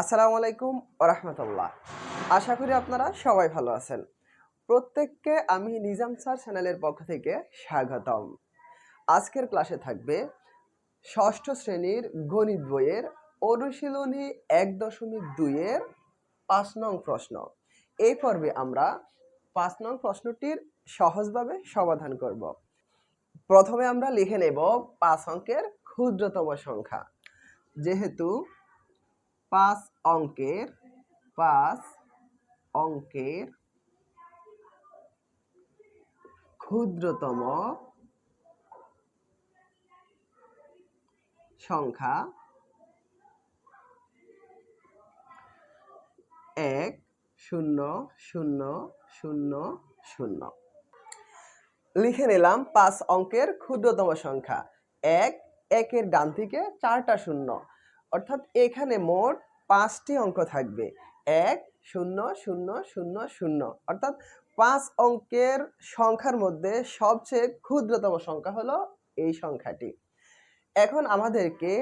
আসসালামু আলাইকুম রহমতুল্লাহ। আশা করি আপনারা সবাই ভালো আছেন। প্রত্যেককে আমি নিজাম স্যার চ্যানেলের পক্ষ থেকে স্বাগতম। আজকের ক্লাসে থাকবে ষষ্ঠ শ্রেণির গণিত বইয়ের অনুশীলনী এক দশমিক দুইয়ের পাঁচ নং প্রশ্ন। এই পর্বে আমরা পাঁচ নং প্রশ্নটির সহজভাবে সমাধান করব। প্রথমে আমরা লিখে নেব পাঁচ অঙ্কের ক্ষুদ্রতম সংখ্যা। যেহেতু পাঁচ অঙ্কের পাঁচ অঙ্কের ক্ষুদ্রতম সংখ্যা এক, শূন্য শূন্য শূন্য শূন্য। লিখে নিলাম পাঁচ অঙ্কের ক্ষুদ্রতম সংখ্যা। এক, একের ডান থেকে চারটা শূন্য। অর্থাৎ এখানে মোট পাঁচটি অঙ্ক থাকবে। এক, শূন্য শূন্য শূন্য শূন্য। অর্থাৎ পাঁচ অঙ্কের সংখ্যার মধ্যে সবচেয়ে ক্ষুদ্রতম সংখ্যা হলো এই সংখ্যাটি। এখন আমাদেরকে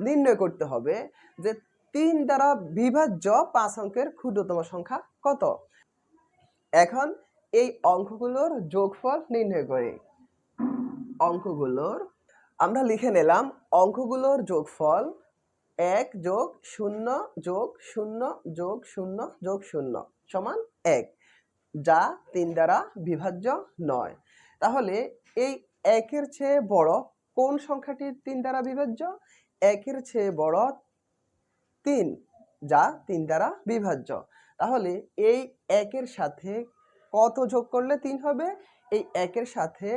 নির্ণয় করতে হবে যে তিন দ্বারা বিভাজ্য পাঁচ অঙ্কের ক্ষুদ্রতম সংখ্যা কত? এখন এই অঙ্কগুলোর যোগফল নির্ণয় করি। অঙ্কগুলোর আমরা লিখে নিলাম অঙ্কগুলোর যোগফল এক যোগ শূন্য যোগ শূন্য যোগ শূন্য যোগ শূন্য সমান এক, যা তিন দ্বারা বিভাজ্য নয়। তাহলে এই একের চেয়ে বড় কোন সংখ্যাটি তিন দ্বারা বিভাজ্য? একের চেয়ে বড় তিন, যা তিন দ্বারা বিভাজ্য। তাহলে এই একের সাথে কত যোগ করলে তিন হবে? এই একের সাথে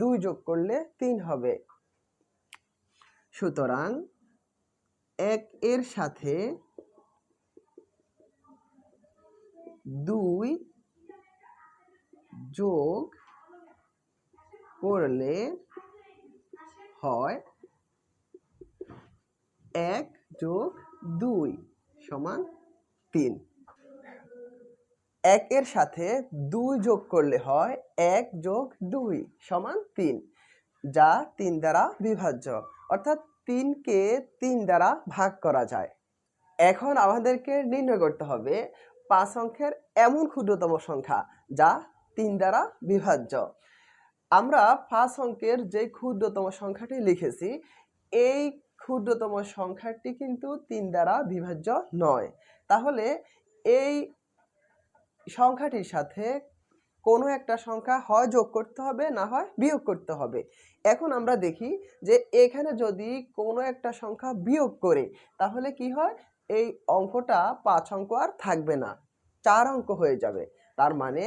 দুই যোগ করলে তিন হবে। সুতরাং এক এর সাথে দুই যোগ করলে হয় এক যোগ দুই সমান তিন। এক এর সাথে দুই যোগ করলে হয় এক যোগ দুই সমান তিন, যা তিন দ্বারা বিভাজ্য। অর্থাৎ তিনকে তিন দ্বারা ভাগ করা যায়। এখন আমাদেরকে নির্ণয় করতে হবে পাঁচ অঙ্কের এমন ক্ষুদ্রতম সংখ্যা যা তিন দ্বারা বিভাজ্য। আমরা পাঁচ অঙ্কের যে ক্ষুদ্রতম সংখ্যাটি লিখেছি, এই ক্ষুদ্রতম সংখ্যাটি কিন্তু তিন দ্বারা বিভাজ্য নয়। তাহলে এই সংখ্যাটির সাথে কোনো একটা সংখ্যা হয় যোগ করতে হবে, না হয় বিয়োগ করতে হবে। এখন আমরা দেখি যে এখানে যদি কোনো একটা সংখ্যা বিয়োগ করে, তাহলে কি হয়? এই অঙ্কটা পাঁচ অঙ্ক আর থাকবে না, চার অঙ্ক হয়ে যাবে। তার মানে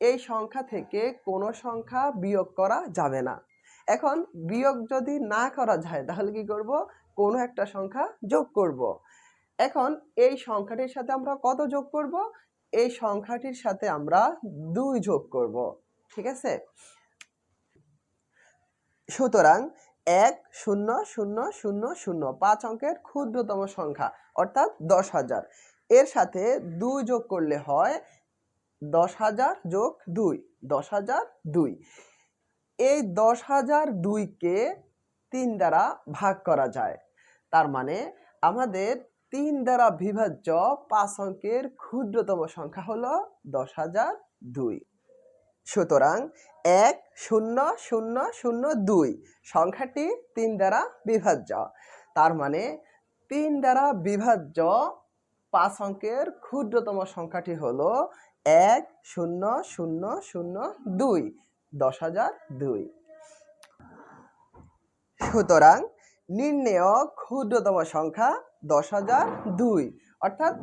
এই সংখ্যা থেকে কোনো সংখ্যা বিয়োগ করা যাবে না। এখন বিয়োগ যদি না করা যায়, তাহলে কি করব? কোনো একটা সংখ্যা যোগ করব। এখন এই সংখ্যাটির সাথে আমরা কত যোগ করব? এই সংখ্যাটির সাথে আমরা দুই যোগ করব, ঠিক আছে? সুতরাং এক শূন্য শূন্য শূন্য শূন্য, পাঁচ অঙ্কের ক্ষুদ্রতম সংখ্যা, অর্থাৎ দশ হাজার। এর সাথে দুই যোগ করলে হয় দশ হাজার যোগ দুই, দশ হাজার দুই। এই দশ হাজার দুইকে তিন দ্বারা ভাগ করা যায়। তার মানে আমাদের তিন দ্বারা বিভাজ্য পাঁচ অঙ্কের ক্ষুদ্রতম সংখ্যা হল দশ হাজার দুই। সুতরাং এক, শূন্য শূন্য শূন্য, দুই সংখ্যাটি তিন দ্বারা বিভাজ্য। তার মানে তিন দ্বারা বিভাজ্য পাঁচ অঙ্কের ক্ষুদ্রতম সংখ্যাটি হল এক, শূন্য শূন্য শূন্য, দুই দশ হাজার দুই। সুতরাং নির্ণেয় ক্ষুদ্রতম সংখ্যা দশ হাজার দুই। অর্থাৎ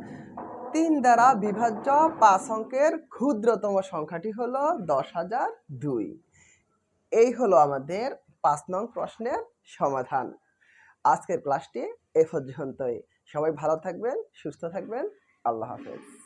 তিন দ্বারা বিভাজ্য পাঁচ অঙ্কের ক্ষুদ্রতম সংখ্যাটি হলো দশ হাজার দুই। এই হলো আমাদের পাঁচ নং প্রশ্নের সমাধান। আজকের ক্লাসটি এ পর্যন্তই। সবাই ভালো থাকবেন, সুস্থ থাকবেন। আল্লাহ হাফেজ।